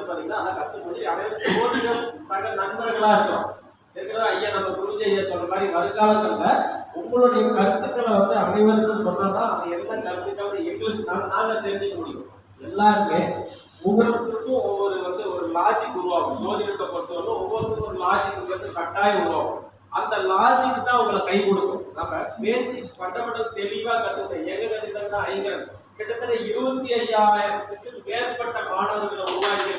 வந்து பாத்தீங்கன்னா அதை கத்தும்போது அனைவரும் ஜோதிடம் சக நண்பர்களா இருக்கும் ஏற்கனவே ஐயா நம்ம குருஜி ஐயா சொல்ற மாதிரி வருங்காலங்கள்ல உங்களுடைய கருத்துக்களை வந்து அனைவருக்கும் சொன்னாதான் அது எந்த கருத்துக்கள் எங்களுக்கு நாங்க நாங்க தெரிஞ்சுக்க முடியும். எல்லாருமே ஒவ்வொருத்தருக்கும் ஒவ்வொரு வந்து ஒரு லாஜிக் உருவாகும். ஜோதிடத்தை பொறுத்தவரை ஒவ்வொருத்தருக்கும் ஒரு லாஜிக் வந்து கட்டாயம் உருவாகும். அந்த லாஜிக் தான் உங்களை கை கொடுக்கும். நம்ம பேசிக் ஃபண்டமெண்டல் தெளிவா கற்றுக்கிட்டோம் எங்க கத்துக்கிட்டோம்னா ஐங்கரன். கிட்டத்தட்ட இருபத்தி ஐயாயிரத்துக்கு மேற்பட்ட மாணவர்களை உருவாக்கி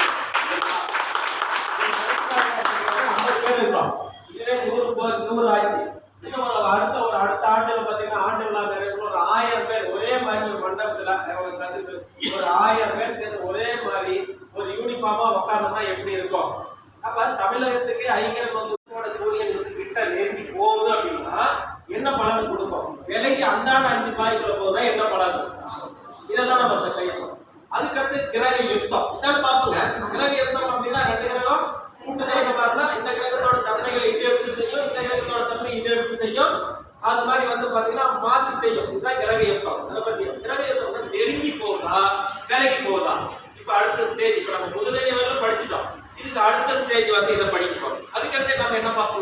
பேர் இருக்கோம் இதுவே நூறு பேர் நூறு ஆயிடுச்சு. இன்னும் ஒரு அடுத்த ஒரு அடுத்த ஆண்டுல பாத்தீங்கன்னா ஆண்டு விழா நிறைய ஒரு ஆயிரம் பேர் ஒரே மாதிரி ஒரு மண்டபத்துல அவங்க கத்துக்கு ஒரு ஆயிரம் பேர் சேர்ந்து ஒரே மாதிரி ஒரு யூனிஃபார்மா உட்கார்ந்தா எப்படி இருக்கும்? அப்ப தமிழகத்துக்கு ஐங்கரன் வந்து உங்களோட சூரியன் வந்து கிட்ட நெருங்கி போகுது அப்படின்னா என்ன பலன் கொடுக்கும் விலைக்கு அந்தாண்ட அஞ்சு பாய்க்குள்ள போதுனா என்ன பலன் இதெல்லாம் நம்ம இப்ப செய்யணும் அதுக்கடுத்து கிரக யுத்தம். இதான் பார்ப்போங்க. கிரக யுத்தம் அப்படின்னா ரெண்டு கிரகம். மூன்று கிரகம் பாருன்னா இந்த கிரகத்தோட தன்மைகளை இது எடுத்து செய்யும்? இந்த கிரகத்தோட தன்மை இது எடுத்து செய்யும்? அது மாதிரி வந்து பாத்தீங்கன்னா மாத்தி செய்யும். இதுதான் கிரக யுத்தம். அதை பத்தி கிரக யுத்தம் வந்து நெருங்கி போகுதா? விலகி போகுதா? இப்ப அடுத்த ஸ்டேஜ் இப்ப நம்ம முதலடி வரையிலும் படிச்சுட்டோம். இதுக்கு அடுத்த ஸ்டேஜ் வந்து இதை படிக்கிறோம் அதுக்கடுத்து நம்ம என்ன பார்ப்போம்?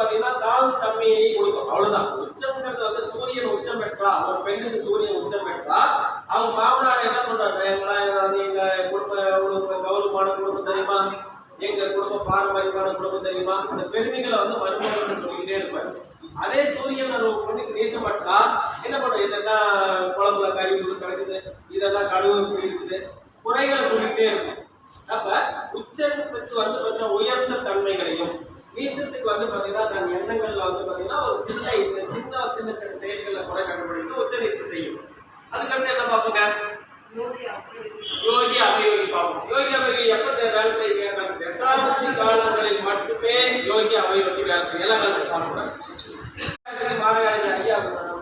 பார்த்தீங்கன்னா தாழ்வு தன்மையை கொடுக்கும். அவ்வளவுதான். உச்சம்ங்கிறது வந்து சூரியன் உச்சம் பெற்றா ஒரு பெண்ணுக்கு சூரியன் உச்சம் பெற்றா அவங்க மாமனார் என்ன பண்றாங்க எங்களா எங்க குடும்ப கௌரவமான குடும்பம் தெரியுமா? எங்க குடும்பம் பாரம்பரியமான குடும்பம் தெரியுமா? அந்த பெருமைகளை வந்து மருமகன் சொல்லிக்கிட்டே இருப்பாரு. அதே சூரியன் ஒரு பொண்ணுக்கு நேசப்பட்டா என்ன பண்ணும்? இதெல்லாம் குழம்புல கறி உள்ள கிடக்குது. இதெல்லாம் கடுவு இப்படி இருக்குது. குறைகளை சொல்லிக்கிட்டே இருக்கும். அப்ப உச்சத்துக்கு வந்து பார்த்தீங்கன்னா உயர்ந்த தன்மைகளையும் வந்து பாத்தீங்கன்னா தன் எண்ணங்கள்ல வந்து பாத்தீங்கன்னா ஒரு சின்ன இந்த சின்ன சின்ன சின்ன செயல்களை கூட கண்டுபிடித்து உச்ச நீசம் செய்யும் அதுக்கடுத்து என்ன பார்ப்போங்க யோகி அபயோகி பார்ப்போம் யோகி அபயோகி எப்ப வேலை செய்யுங்க தன் தசாப்தி காலங்களில் மட்டுமே யோகி அபயோகி வேலை செய்யும் எல்லாம் வேலை பார்ப்போம் மாநகராட்சி ஐயா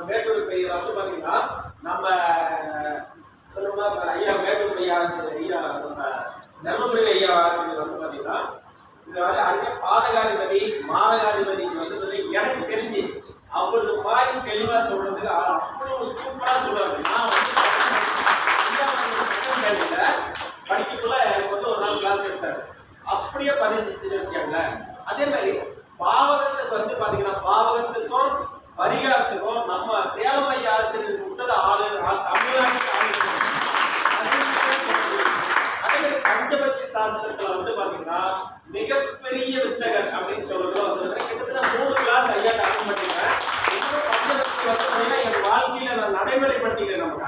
மேட்டூர் பெய்யர் வந்து பாத்தீங்கன்னா நம்ம ஐயா மேட்டூர் ஐயா ஐயா நம்ம தர்மபுரி ஐயா ஆசிரியர் வந்து பாத்தீங்கன்னா இந்த மாதிரி அறிஞர் பாதகாதிபதி மாதகாதிபதிக்கு வந்து எனக்கு தெரிஞ்சு அவரது பாய் தெளிவாக சொல்றதுக்கு அவ்வளவு சூப்பராக சொல்றாரு. நான் வந்து படிக்கக்குள்ள எனக்கு வந்து ஒரு நாள் கிளாஸ் எடுத்தாரு. அப்படியே பதிஞ்சிச்சுன்னு வச்சுக்கோங்களேன். அதே மாதிரி பாவகத்துக்கு வந்து பார்த்தீங்கன்னா பாவகத்துக்கும் பரிகாரத்துக்கும் நம்ம சேலம் ஆசிரியர் விட்டது ஆளு தமிழ்நாட்டு ராஜபட்ச சாஸ்திரத்துல வந்து பாத்தீங்கன்னா மிகப்பெரிய வித்தகர் அப்படின்னு சொல்றோம் கிட்டத்தட்ட மூணு கிளாஸ் ஐயா கடன் பண்ணிட்டேன் பஞ்சபட்சி வந்து என் வாழ்க்கையில நான் நடைமுறைப்படுத்திக்கிறேன் நம்ம